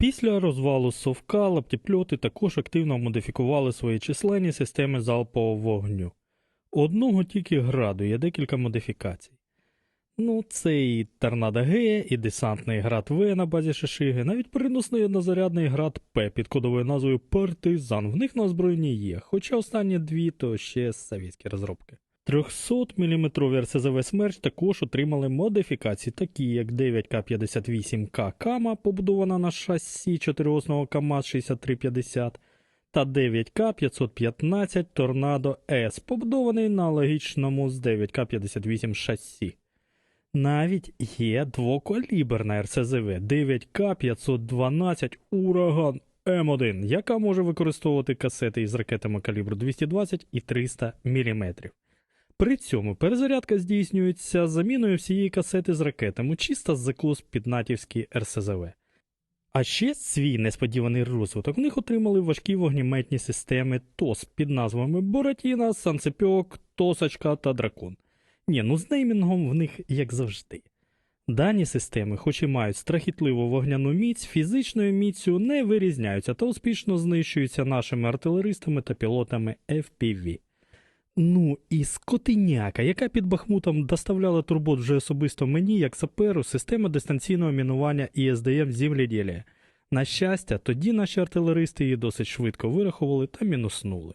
Після розвалу совка лаптіпльоти також активно модифікували свої численні системи залпового вогню. Одного тільки граду є декілька модифікацій. Ну, це і Торнадо Г, і десантний град В на базі Шишиги, навіть переносний однозарядний град П під кодовою назвою Партизан. В них на озброєнні є, хоча останні дві то ще совєтські розробки. 300-мм РСЗВ Смерч також отримали модифікації, такі як 9К58К Кама, побудована на шасі чотириосного КАМАЗ 6350, та 9К515 Торнадо С, побудований на аналогічному з 9К58 шасі. Навіть є двокаліберна РСЗВ 9К512 Ураган М1, яка може використовувати касети із ракетами калібру 220 і 300 мм. При цьому перезарядка здійснюється заміною всієї касети з ракетами, чисто з закус під натівські РСЗВ. А ще свій несподіваний розвиток в них отримали важкі вогнеметні системи ТОС під назвами Буратіна, Санцепьок, Тосочка та Дракон. Ні, ну з неймінгом в них як завжди. Дані системи, хоч і мають страхітливу вогняну міць, фізичною міцю не вирізняються та успішно знищуються нашими артилеристами та пілотами FPV. Ну і скотиняка, яка під Бахмутом доставляла турбот вже особисто мені, як саперу, система дистанційного мінування ІСДМ земледілля. На щастя, тоді наші артилеристи її досить швидко вирахували та мінуснули.